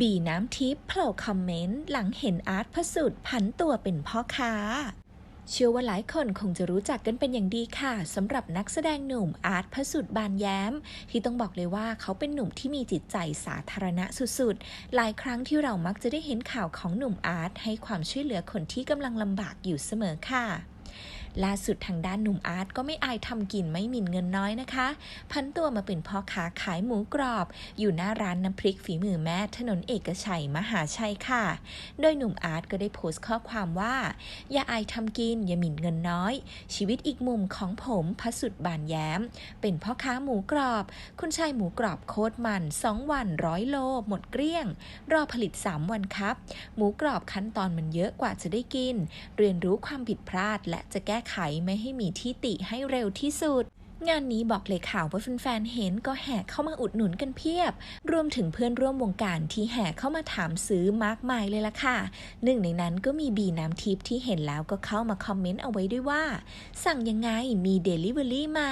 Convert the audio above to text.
บีน้ำทิพย์โผล่คอมเมนต์ หลังเห็นอาร์ตพระสุดผันตัวเป็นพ่อค้า เชื่อว่าหลายคนคงจะรู้จักกันเป็นอย่างดีค่ะสำหรับนักแสดงหนุ่มอาร์ตพระสุดบานแย้ม ที่ต้องบอกเลยว่าเขาเป็นหนุ่มที่มีจิตใจสาธารณะสุดๆ หลายครั้งที่เรามักจะได้เห็นข่าวของหนุ่มอาร์ตให้ความช่วยเหลือคนที่กำลังลำบากอยู่เสมอค่ะ ล่าสุดทางด้านหนุ่มอาร์ตก็ไม่อายทำกินไม่หมิ่นเงินน้อยนะคะ พันตัวมาเป็นพ่อค้าขายหมูกรอบ อยู่หน้าร้านน้ำพริกฝีมือแม่ถนนเอกชัยมหาชัยค่ะ โดยหนุ่มอาร์ตก็ได้โพสต์ข้อความว่า อย่าอายทำกินอย่าหมิ่นเงินน้อย ชีวิตอีกมุมของผมพระสุดบานแย้ม เป็นพ่อค้าหมูกรอบ คุณชายหมูกรอบโคตรมัน2วันร้อยโล หมดเกลี้ยง รอผลิต 3 วันครับ หมูกรอบขั้นตอนมันเยอะกว่าจะได้กิน เรียนรู้ความผิดพลาดและจะแก้ไขไม่ให้มีที่ติให้เร็วที่สุด งานนี้บอกเลยข่าวว่าแฟนๆเห็นก็แห่เข้ามาอุดหนุนกันเพียบ รวมถึงเพื่อนร่วมวงการที่แห่เข้ามาถามซื้อมากมายเลยล่ะค่ะ หนึ่งในนั้นก็มีบีน้ำทิพย์ที่เห็นแล้วก็เข้ามาคอมเมนต์เอาไว้ด้วยว่า สั่งยังไงมีเดลิเวอรี่ไหม